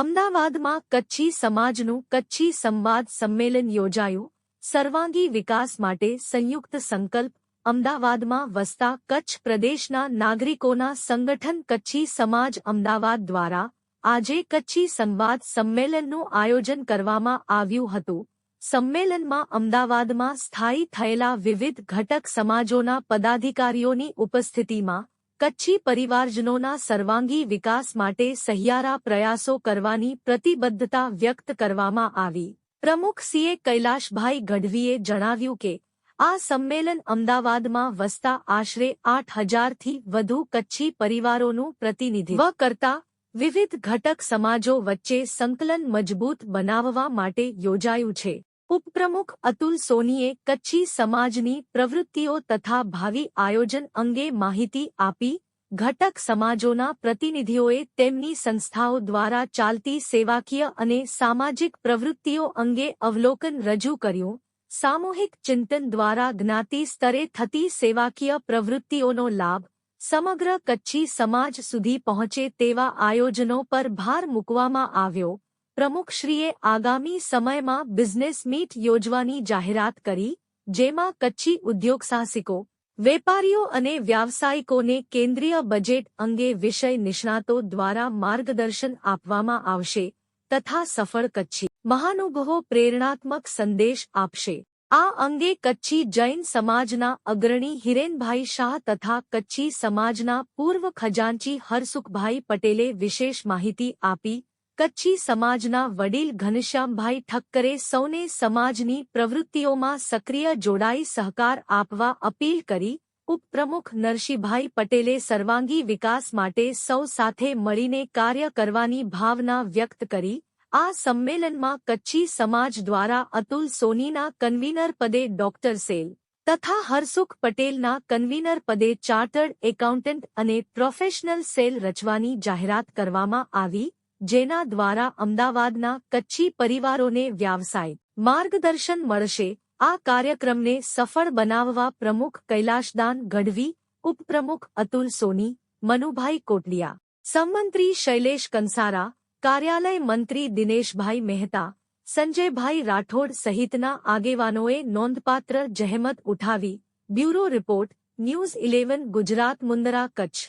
અમદાવાદમાં કચ્છી સમાજનું કચ્છી સંવાદ સંમેલન યોજાયું. સર્વાંગી વિકાસ માટે સંયુક્ત સંકલ્પ, અમદાવાદમાં વસતા કચ્છ પ્રદેશના નાગરિકોના સંગઠન કચ્છી સમાજ અમદાવાદ દ્વારા આજે કચ્છી સંવાદ સંમેલનનું આયોજન કરવામાં આવ્યું હતું. સંમેલનમાં અમદાવાદમાં સ્થાયી થયેલા વિવિધ ઘટક સમાજોના પદાધિકારીઓની ઉપસ્થિતિમાં કચ્છી પરિવારજનોના સર્વાંગી વિકાસ માટે સહિયારા પ્રયાસો કરવાની પ્રતિબદ્ધતા વ્યક્ત કરવામાં આવી. પ્રમુખ સીએ કૈલાશભાઈ ગઢવીએ જણાવ્યું કે, આ સંમેલન અમદાવાદમાં વસતા આશરે આઠ હજારથી વધુ કચ્છી પરિવારોનું પ્રતિનિધિત્વ કરતા વિવિધ ઘટક સમાજો વચ્ચે સંકલન મજબૂત બનાવવા માટે યોજાયું છે. ઉપપ્રમુખ અતુલ સોનીએ કચ્છી સમાજની પ્રવૃત્તિઓ તથા ભાવિ આયોજન અંગે માહિતી આપી. ઘટક સમાજોના પ્રતિનિધિઓએ તેમની સંસ્થાઓ દ્વારા ચાલતી સેવાકીય અને સામાજિક પ્રવૃત્તિઓ અંગે અવલોકન રજૂ કર્યું. સામૂહિક ચિંતન દ્વારા જ્ઞાતિ સ્તરે થતી સેવાકીય પ્રવૃત્તિઓનો લાભ સમગ્ર કચ્છી સમાજ સુધી પહોંચે તેવા આયોજનો પર ભાર મૂકવામાં આવ્યો. પ્રમુખશ્રીએ આગામી સમયમાં બિઝનેસ મીટ યોજવાની જાહેરાત કરી, જેમાં કચ્છી ઉદ્યોગ સાહસિકો, વેપારીઓ અને વ્યાવસાયિકોને કેન્દ્રીય બજેટ અંગે વિષય નિષ્ણાતો દ્વારા માર્ગદર્શન આપવામાં આવશે તથા સફળ કચ્છી મહાનુભવો પ્રેરણાત્મક સંદેશ આપશે. આ અંગે કચ્છી જૈન સમાજના અગ્રણી હિરેનભાઈ શાહ તથા કચ્છી સમાજના પૂર્વ ખજાનચી હરસુખભાઈ પટેલે વિશેષ માહિતી આપી કચ્છી સમાજના વડીલ ઘનશ્યામભાઈ ઠક્કરે સૌને સમાજની પ્રવૃત્તિઓમાં સક્રિય જોડાઈ સહકાર આપવા અપીલ કરી. ઉપપ્રમુખ નરસિંહભાઈ પટેલે સર્વાંગી વિકાસ માટે સૌ સાથે મળીને કાર્ય કરવાની ભાવના વ્યક્ત કરી. આ સંમેલનમાં કચ્છી સમાજ દ્વારા અતુલ સોનીના કન્વીનર પદે ડોક્ટર સેલ તથા હરસુખ પટેલના કન્વીનર પદે ચાર્ટર્ડ એકાઉન્ટન્ટ અને પ્રોફેશનલ સેલ રચવાની જાહેરાત કરવામાં આવી. જેના દ્વારા અમદાવાદના કચ્છી પરિવારોને વ્યવસાય માર્ગદર્શન મળશે. આ કાર્યક્રમને સફળ બનાવવા પ્રમુખ કૈલાશદાન ગઢવી, ઉપપ્રમુખ અતુલ સોની, મનુભાઈ કોટલિયા, સંમંત્રી શૈલેષ કંસારા, કાર્યાલય મંત્રી દિનેશભાઈ મહેતા, સંજયભાઈ રાઠોડ સહિતના આગેવાનોએ નોંધપાત્ર જહેમત ઉઠાવી. Bureau report, news eleven, Gujarat Mundra Kutch.